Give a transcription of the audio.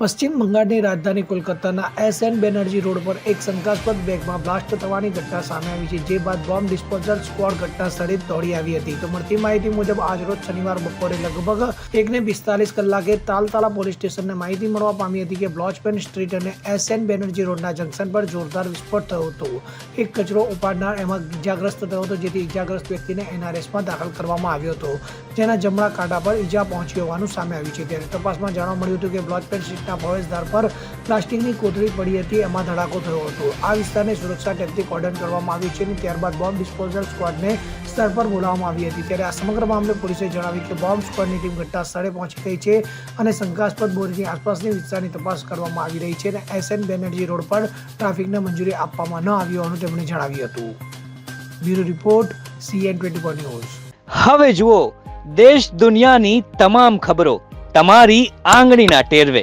પશ્ચિમ બંગાળની રાજધાની કોલકાતાના એસ એન બેનર્જી રોડ પર એક શંકાસ્પદ બેગમાં બ્લાસ્ટ થવાની ઘટના સામે આવી છે, જે બાદ બોમ્બ ડિસ્પોઝલ સ્ક્વોડ ઘટના સ્થળે દોડી આવી હતી. તો મળતી માહિતી મુજબ આજરોજ શનિવાર બપોરે લગભગ એકને પિસ્તાલીસ કલાકે તાલતાલા પોલીસ સ્ટેશનને માહિતી મળવા પામી હતી કે બ્લોચપેન સ્ટ્રીટ અને એસ એન બેનર્જી રોડના જંકશન પર જોરદાર વિસ્ફોટ થયો હતો. એક કચરો ઉપાડનાર એમાં ઇજાગ્રસ્ત થયો હતો, જેથી ઇજાગ્રસ્ત વ્યક્તિને એનઆરએસમાં દાખલ કરવામાં આવ્યો હતો. જેના જમણા કાંટા પર ઈજા પહોંચી હોવાનું સામે આવ્યું છે. ત્યારે તપાસમાં જાણવા મળ્યું હતું કે બ્લોચપેન સ્ટ્રીટના પ્રવેશદ્વાર પર પ્લાસ્ટિકની કોથળી પડી હતી, એમાં ધડાકો થયો હતો. આ વિસ્તારને સુરક્ષા ટેપથી કોર્ડન કરવામાં આવ્યું છે અને ત્યારબાદ બોમ્બ ડિસ્પોઝલ સ્ક્વોડને સ્થળ પર બોલાવવામાં આવી હતી. ત્યારે આ સમગ્ર મામલે પોલીસે જણાવ્યું કે બોમ્બ સ્ક્વોડની ટીમ ઘટના સ્થળે પહોંચી ગઈ છે અને શંકાસ્પદ બોરીની આસપાસની વિસ્તારની તપાસ કરવામાં આવી રહી છે અને એસ એન બેનર્જી રોડ પર ટ્રાફિકને મંજૂરી આપવામાં ન આવી હોવાનું તેમણે જણાવ્યું હતું. Bureau report, CN twenty four news. હવે જુઓ, દેશ દુનિયાની તમામ ખબરો તમારી આંગળીના ટેરવે.